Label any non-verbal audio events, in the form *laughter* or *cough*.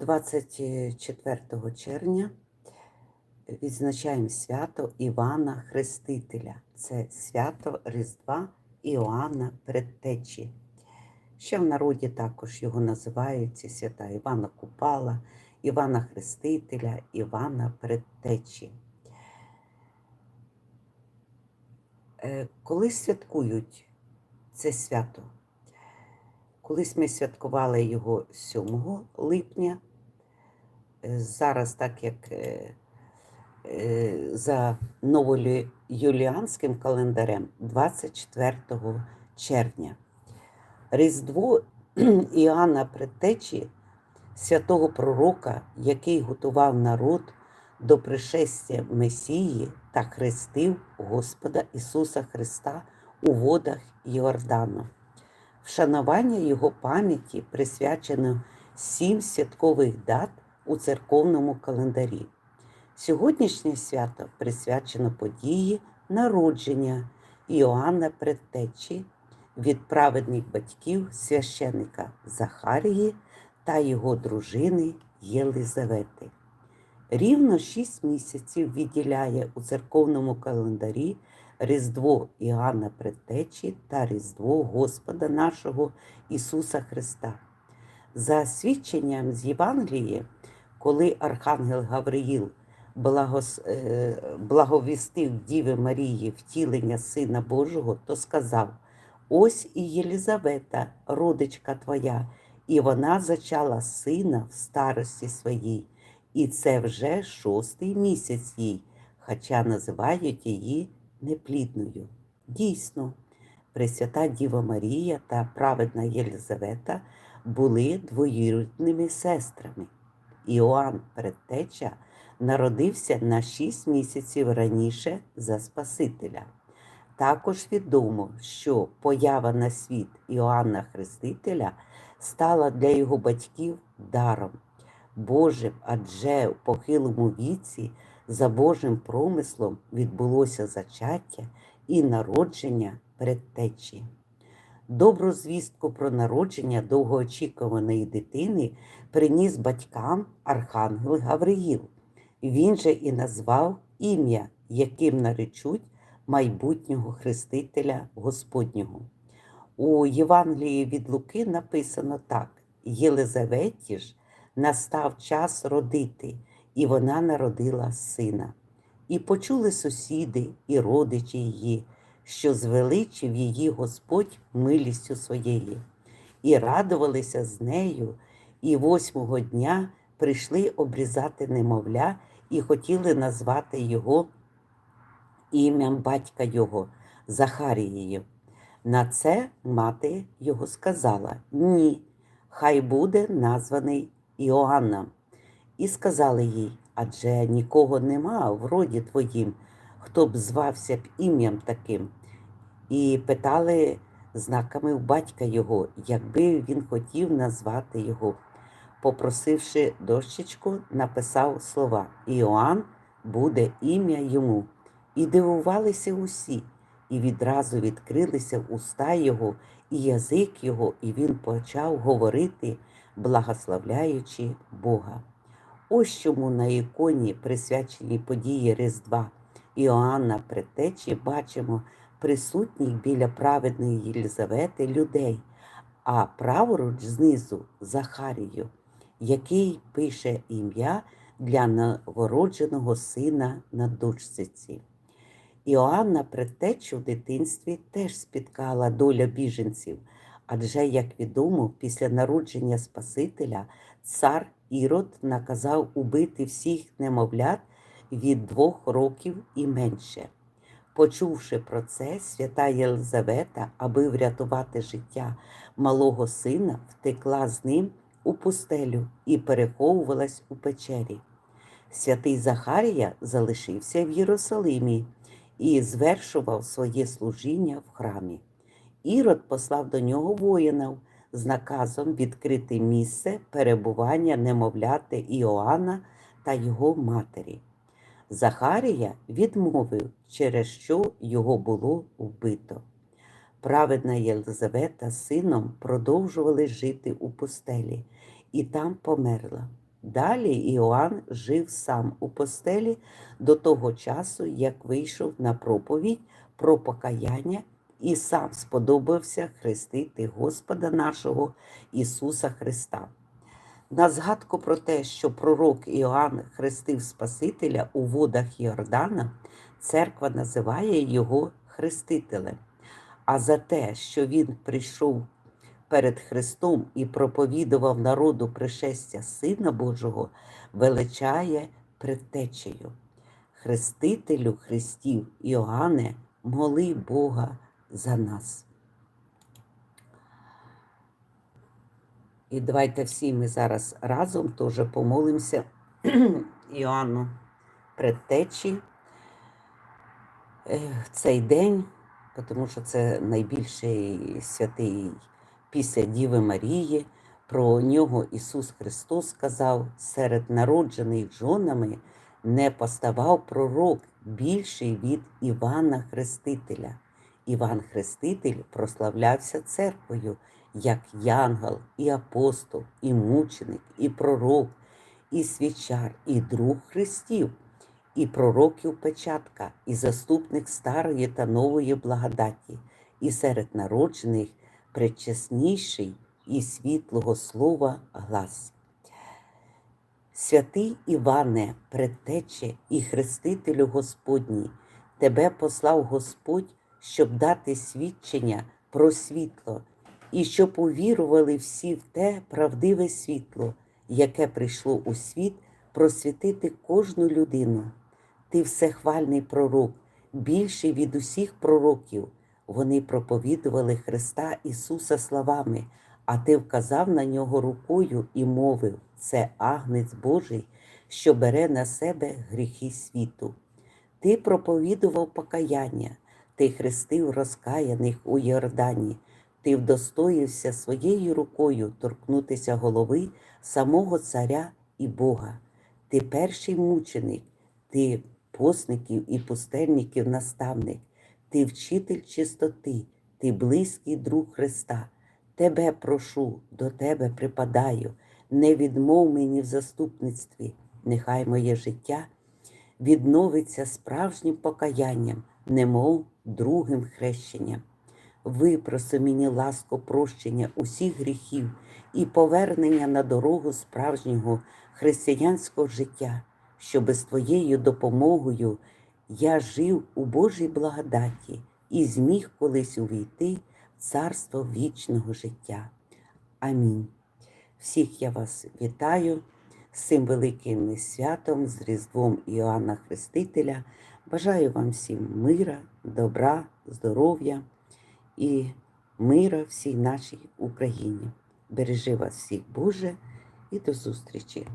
24 червня відзначаємо свято Івана Хрестителя. Це свято Різдва Іоанна Предтечі. Ще в народі також його називають ці свята Івана Купала, Івана Хрестителя, Івана Предтечі. Е, Коли святкують це свято? Колись ми святкували його 7 липня. Зараз, так як е, е, за новоюліанським календарем 24 червня. Різдво *clears throat* Іоанна Предтечі, святого пророка, який готував народ до пришестя Месії та хрестив Господа Ісуса Христа у водах Йордану. Вшанування його пам'яті присвячено сім святкових дат у церковному календарі. Сьогоднішнє свято присвячено події народження Іоанна Предтечі від праведних батьків священика Захарії та його дружини Єлизавети. Рівно шість місяців відділяє у церковному календарі Різдво Іоанна Предтечі та Різдво Господа нашого Ісуса Христа. За свідченням з Євангелії, коли Архангел Гавриїл благос, е, благовістив Діви Марії втілення Сина Божого, то сказав: Ось і Єлізавета, родичка твоя, і вона зачала сина в старості своїй, і це вже шостий місяць їй, хоча називають її неплідною. Дійсно, Пресвята Діва Марія та праведна Єлизавета були двоюрідними сестрами. Іоанн Предтеча народився на шість місяців раніше за Спасителя. Також відомо, що поява на світ Іоанна Хрестителя стала для його батьків даром Божим, адже у похилому віці за Божим промислом відбулося зачаття і народження предтечі. Добру звістку про народження довгоочікуваної дитини приніс батькам Архангел Гавриїл. Він же і назвав ім'я, яким наречуть майбутнього Хрестителя Господнього. У Євангелії від Луки написано так: Єлизаветі ж настав час родити, і вона народила сина. І почули сусіди і родичі її, що звеличив її Господь милістю своєї, і радувалися з нею, і восьмого дня прийшли обрізати немовля і хотіли назвати його ім'ям батька його Захарією. На це мати його сказала: Ні, хай буде названий Іоанном. І сказали їй, адже нікого нема в роді твоїм, хто б звався б ім'ям таким. І питали знаками в батька його, якби він хотів назвати його. Попросивши дощечку, написав слова Іоанн буде ім'я йому. І дивувалися усі, і відразу відкрилися уста його, і язик його, і він почав говорити, благословляючи Бога. Ось чому на іконі, присвяченій події Різдва Іоанна Предтечі, бачимо присутніх біля праведної Єлизавети людей, а праворуч знизу Захарію, який пише ім'я для новородженого сина на дочциці. Іоанна Предтечу в дитинстві теж спіткала доля біженців, адже, як відомо, після народження Спасителя цар Ірод наказав убити всіх немовлят від двох років і менше. Почувши про це, свята Єлизавета, аби врятувати життя малого сина, втекла з ним у пустелю і переховувалась у печері. Святий Захарія залишився в Єрусалимі і звершував своє служіння в храмі. Ірод послав до нього воїнів з наказом відкрити місце перебування немовляти Іоанна та його матері. Захарія відмовив, через що його було вбито. Праведна Єлизавета з сином продовжували жити у пустелі і там померла. Далі Іоанн жив сам у постелі до того часу, як вийшов на проповідь про покаяння і сам сподобався хрестити Господа нашого Ісуса Христа. На згадку про те, що пророк Іоанн хрестив Спасителя у водах Йордана, церква називає його хрестителем. А за те, що він прийшов перед Христом і проповідував народу пришестя Сина Божого, величає предтечею. Хрестителю Христів Іоанне, моли Бога за нас. І давайте всі ми зараз разом теж помолимося *clears throat* Іоанну предтечі в цей день, тому що це найбільший святий після Діви Марії. Про нього Ісус Христос сказав, серед народжених жонами не поставав пророк більший від Івана Хрестителя. Іван Хреститель прославлявся церквою як янгел, і апостол, і мученик, і пророк, і свічар, і друг Христів, і пророків печатка, і заступник старої та нової благодаті, і серед народжених предчесніший і світлого слова глас. Святий Іване, предтече і хрестителю Господній, тебе послав Господь, щоб дати свідчення про світло, і щоб увірували всі в те правдиве світло, яке прийшло у світ просвітити кожну людину. Ти всехвальний пророк, більший від усіх пророків. Вони проповідували Христа Ісуса словами, а ти вказав на нього рукою і мовив: це агнець Божий, що бере на себе гріхи світу. Ти проповідував покаяння, ти хрестив розкаяних у Йордані, ти вдостоївся своєю рукою торкнутися голови самого царя і Бога. Ти перший мученик, ти посників і пустельників наставник, ти вчитель чистоти, ти близький друг Христа. Тебе прошу, до тебе припадаю, не відмов мені в заступництві, нехай моє життя відновиться справжнім покаянням, немов другим хрещенням. Випроси мені ласко прощення усіх гріхів і повернення на дорогу справжнього християнського життя, щоби з твоєю допомогою я жив у Божій благодаті і зміг колись увійти в царство вічного життя. Амінь. Всіх я вас вітаю з цим великим святом, з Різдвом Іоанна Хрестителя. Бажаю вам всім мира, добра, здоров'я і мира всій нашій Україні. Бережи вас всіх, Боже, і до зустрічі!